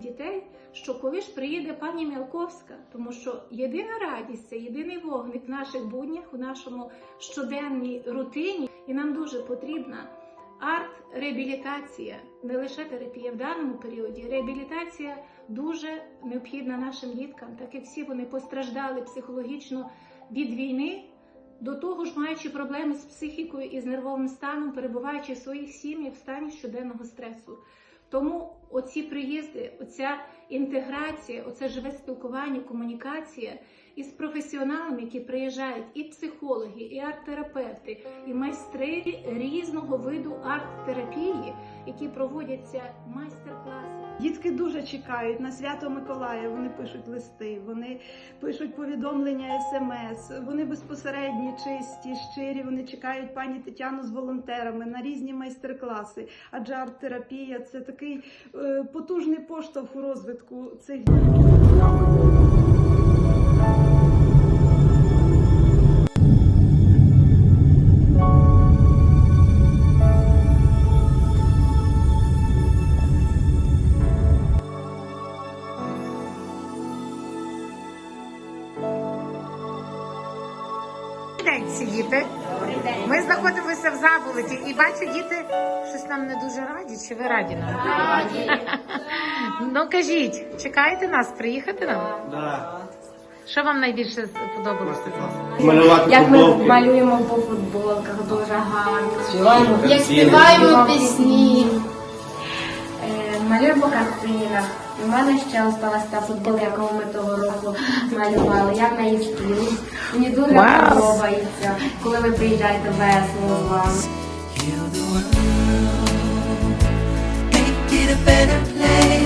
дітей, що коли ж приїде пані Мялковська, тому що єдина радість це єдиний вогник в наших буднях, у нашому щоденній рутині, і нам дуже потрібна арт-реабілітація, не лише терапія в даному періоді. Реабілітація дуже необхідна нашим діткам, так як всі вони постраждали психологічно від війни. До того ж, маючи проблеми з психікою і з нервовим станом, перебуваючи в своїх сім'ях в стані щоденного стресу. Тому оці приїзди, оця інтеграція, оце живе спілкування, комунікація із професіоналами, які приїжджають, і психологи, і арт-терапевти, і майстри різного виду арт-терапії, які проводяться майстер-класи. Дітки дуже чекають на свято Миколая. Вони пишуть листи, вони пишуть повідомлення, смс. Вони безпосередні, чисті, щирі. Вони чекають пані Тетяну з волонтерами на різні майстер-класи. Адже арт-терапія це такий е, потужний поштовх у розвитку цих Добрий всі діти. Ми знаходимося в заболоті і бачу, діти щось нам не дуже раді. Чи ви раді нам? Раді. ну кажіть, чекаєте нас приїхати нам? Да. Що вам найбільше сподобалося? Малювати Як ми малюємо по футболках, дуже гарно. Співаємо Як пісні. співаємо пісні, Е, малюємо. У мене ще осталась та футболка, яку ми того року малювали. Я в неї втілюсь. Мені дуже wow. подобається, коли ви приїжджаєте весело з вами. Heal the world, make it a better place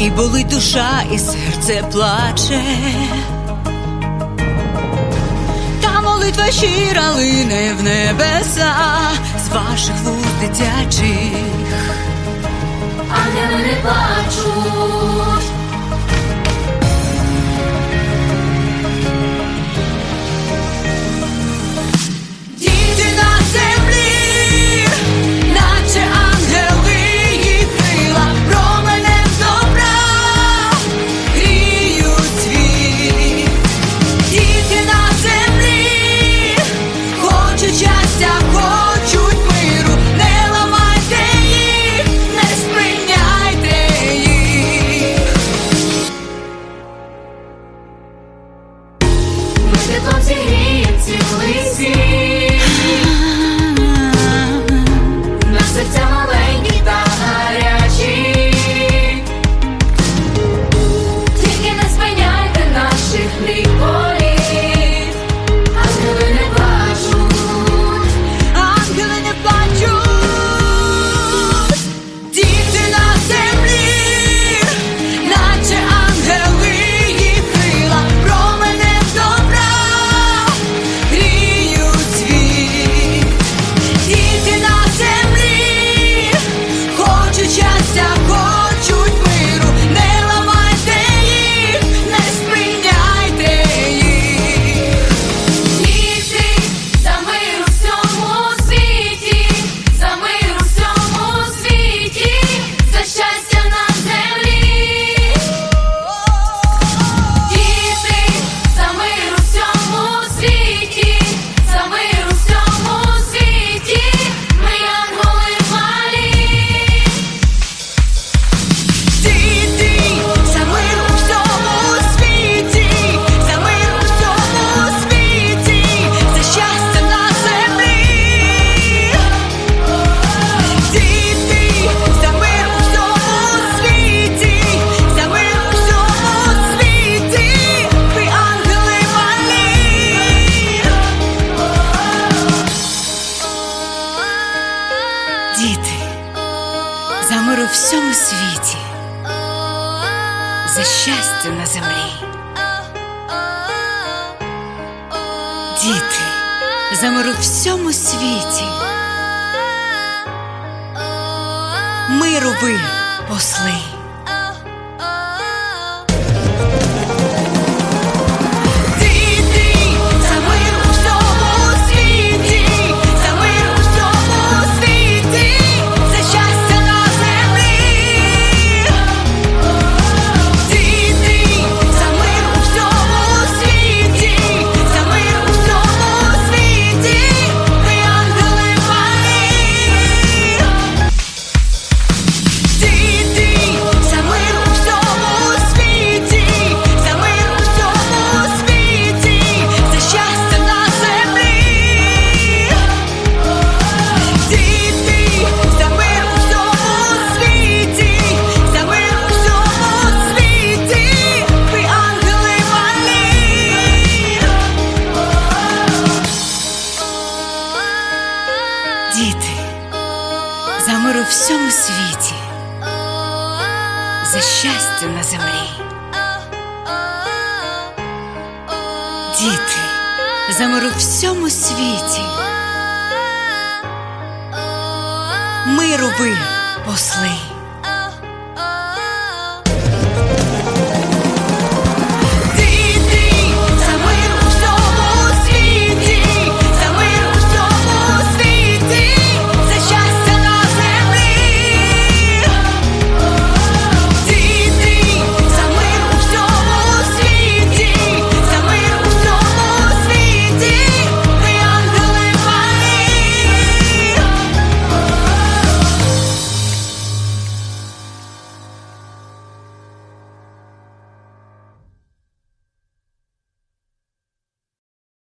І болить душа, і серце плаче. Та молитва щира лине в небеса з ваших вуз дитячих. Ангели не плачуть. всьому світі, за щастя на землі. Діти за мир у всьому світі. Миру ви, посли. всьому світі, за щастя на землі. Діти за миру всьому світі. Миру ви посли.